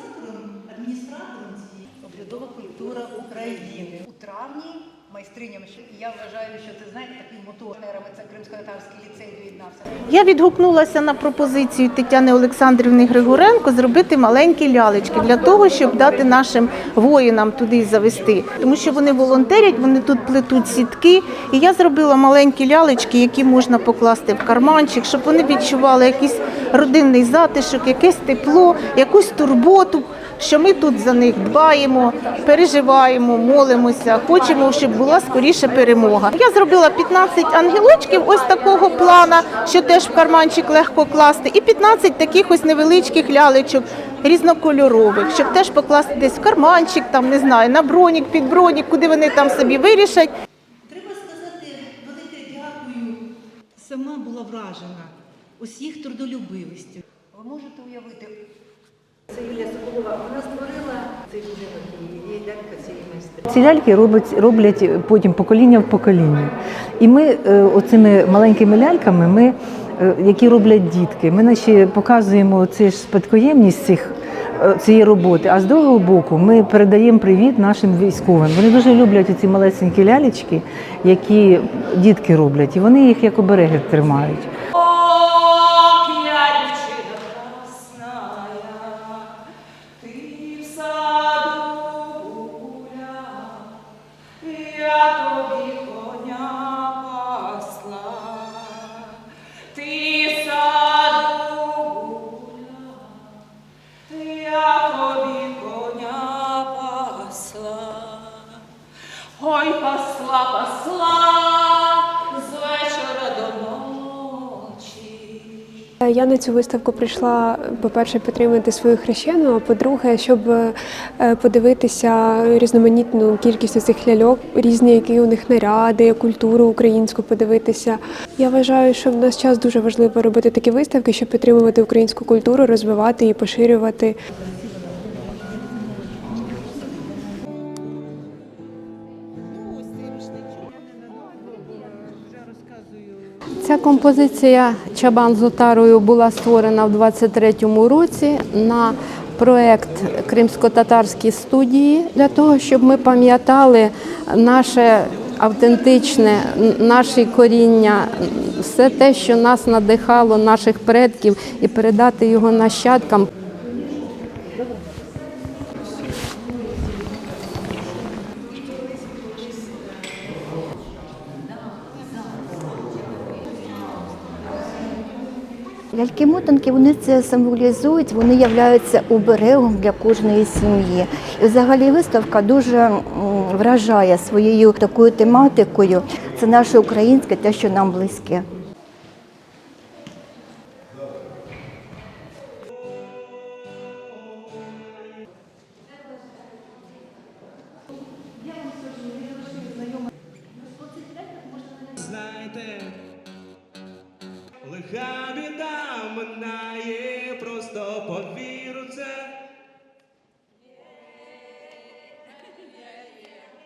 організатором, адміністратором цієї Оглядова культура України. У травні майстринями, і я вважаю, що це знаєте такий мотор це Кримсько-Татарський ліцей доєднався. Я відгукнулася на пропозицію Тетяни Олександрівни Григоренко зробити маленькі лялечки для того, щоб дати нашим воїнам туди завести. Тому що вони волонтерять, вони тут плетуть сітки. І я зробила маленькі лялечки, які можна покласти в карманчик, щоб вони відчували якийсь родинний затишок, якесь тепло, якусь турботу. Що ми тут за них дбаємо, переживаємо, молимося, хочемо, щоб була скоріше перемога. Я зробила 15 ангелочків ось такого плана, що теж в карманчик легко класти, і 15 таких ось невеличких лялечок різнокольорових, щоб теж покласти десь в карманчик, там не знаю, на бронік, під бронік, куди вони там собі вирішать. Треба сказати велике дякую. Сама була вражена їх трудолюбивістю. Ви можете уявити, Вона створила цей будинок. Ці ляльки роблять, роблять потім покоління в покоління. І ми е, оцими маленькими ляльками, ми, е, які роблять дітки, ми наче показуємо цю ж спадкоємність цих. е, Цієї роботи, а з другого боку ми передаємо привіт нашим військовим. Вони дуже люблять ці малесенькі лялечки, які дітки роблять, і вони їх як обереги тримають. Я тобі коня пасла. Ти в саду гуляла, я тобі коня пасла. Ой, пасла, пасла Я на цю виставку прийшла, по-перше, підтримати свою хрещену, а по-друге, щоб е, подивитися різноманітну кількість цих ляльок, різні, які у них наряди, культуру українську подивитися. Я вважаю, що в нас час дуже важливо робити такі виставки, щоб підтримувати українську культуру, розвивати і поширювати. Ця композиція Чабан з отарою була створена в 23-му році на проект Кримсько-татарські студії для того, щоб ми пам'ятали наше автентичне, наші коріння, все те, що нас надихало, наших предків, і передати його нащадкам. Ляльки-мотанки вони це символізують, вони являються оберегом для кожної сім'ї. І взагалі виставка дуже вражає своєю такою тематикою. Це наше українське, те, що нам близьке. Знаєте, Muhammad Nayek.